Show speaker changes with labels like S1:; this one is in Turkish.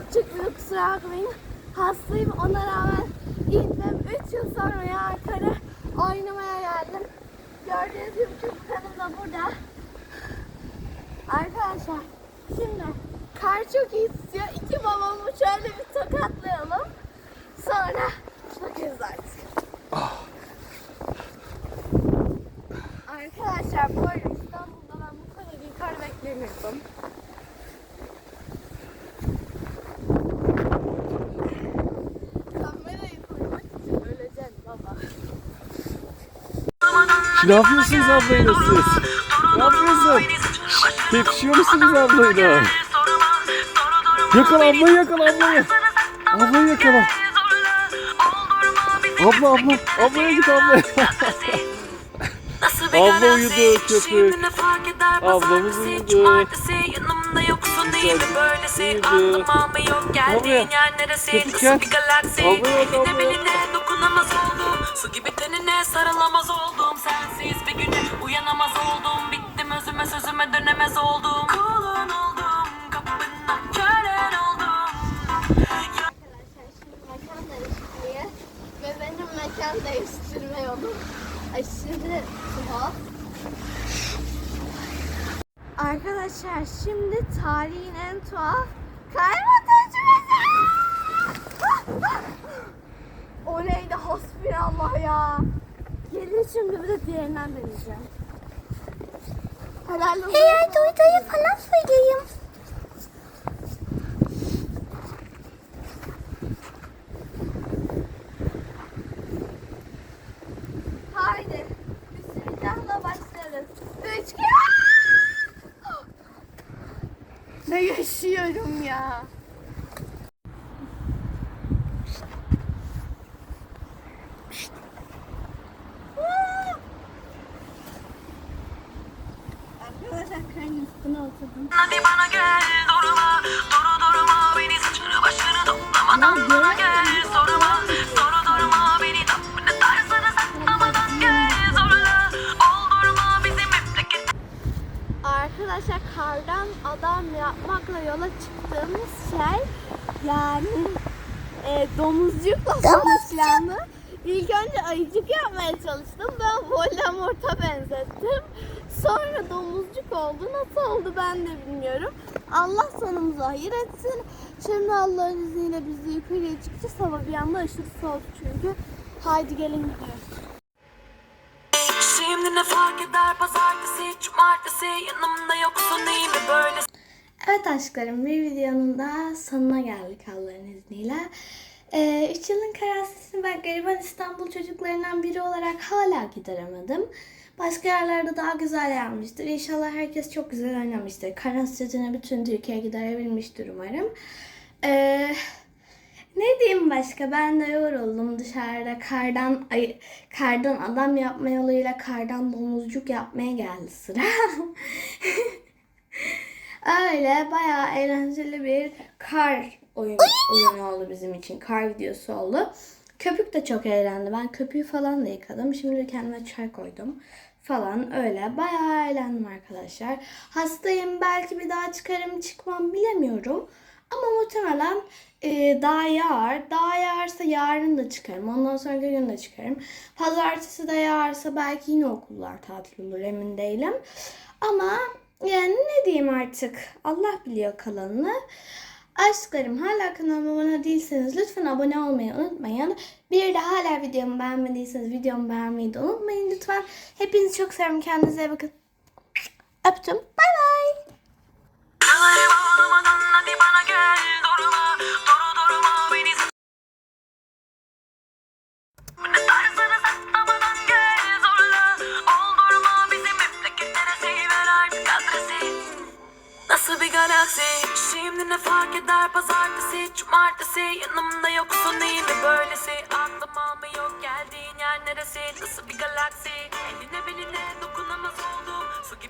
S1: Çok çıkmıyor kusura bakmayın. Hastayım ona rağmen gittim. 3 yıl sonra ya Ankara oynamaya geldim. Gördüğünüz gibi çocuk hanım da burada. Arkadaşlar şimdi kar çok iyi tutuyor. İki babamı şöyle bir tokatlayalım. Sonra bakıyoruz artık. Arkadaşlar arada İstanbul'da ben bu kadar iyi kar beklemiyordum.
S2: Ne yapıyorsunuz ablayla siz? Ne yapıyorsun? Tepişiyor musunuz ablayla? Yakala ablayı yakala ablayı. Ablayı yakala. Abla abla. Ablaya git ablaya. Abla uyudu köpek. Ablamız uyudu.
S3: Böylesi
S2: Uyudu.
S3: Neresi
S2: Köpük gel. Ablaya bak,
S3: Eline tenine sarılamaz oldum Sensiz bir gün uyanamaz oldum Bittim özüme sözüme dönemez oldum Kulun oldum kapından kölen oldum
S1: Arkadaşlar şimdi mekan değişikliği ve benim mekan değiştirme yolum aşırı tuhaf. Arkadaşlar şimdi tarihin en tuhaf kayma şimdi bir de diğerinden deneyeceğim. Olsun.
S4: Eğer doydayı falan söyleyeyim.
S1: Haydi. Bismillahla başlarız. Üç. Ne yaşıyorum ya.
S3: Hadi bana gel durma Duru durma beni saçını başını toplamadan bana gel Sorma soru durma beni tapını tarzını saklamadan gel Zorla oldurma bizim memleket
S1: Arkadaşlar kardan adam yapmakla yola çıktığımız şey yani e, domuzcukla sonuçlandı. İlk önce ayıcık yapmaya çalıştım. Ben Voldemort'a benzettim. Sonra domuzcuk oldu. Nasıl oldu ben de bilmiyorum. Allah sonumuzu hayır etsin. Şimdi Allah'ın izniyle biz de yukarıya çıkacağız. Hava bir anda aşırı soğuk çünkü. Haydi gelin gidiyoruz.
S3: Şimdi ne fark eder pazartesi cumartesi Yanımda yoksun değil mi böyle
S1: Evet aşklarım bir videonun da sonuna geldik Allah'ın izniyle. 3 yılın karasisini ben gariban İstanbul çocuklarından biri olarak hala gideremedim. Başka yerlerde daha güzel yapmıştır. İnşallah herkes çok güzel oynamıştır. Kar hasretini bütün Türkiye giderebilmiştir umarım. Ee, ne diyeyim başka? Ben de yoruldum dışarıda kardan ay, kardan adam yapma yoluyla kardan domuzcuk yapmaya geldi sıra. Öyle bayağı eğlenceli bir kar oyun, oyunu oldu bizim için. Kar videosu oldu. Köpük de çok eğlendi. Ben köpüğü falan da yıkadım. Şimdi kendime çay koydum falan öyle. Bayağı eğlendim arkadaşlar. Hastayım. Belki bir daha çıkarım çıkmam bilemiyorum. Ama muhtemelen e, daha yağar. Daha yağarsa yarın da çıkarım. Ondan sonraki gün de çıkarım. Pazartesi de yağarsa belki yine okullar tatil olur emin değilim. Ama yani ne diyeyim artık. Allah biliyor kalanını. Aşklarım hala kanalıma abone değilseniz lütfen abone olmayı unutmayın. Bir de hala videomu beğenmediyseniz videomu beğenmeyi de unutmayın lütfen. Hepinizi çok seviyorum. Kendinize iyi bakın. Öptüm.
S3: Ne fark eder? Pazartesi cumartesi Yanımda yoksun değil mi böylesi. Aklıma mı yok geldiğin yer neresi? Nasıl bir galaksi? Eline beline dokunamaz oldum. Su gibi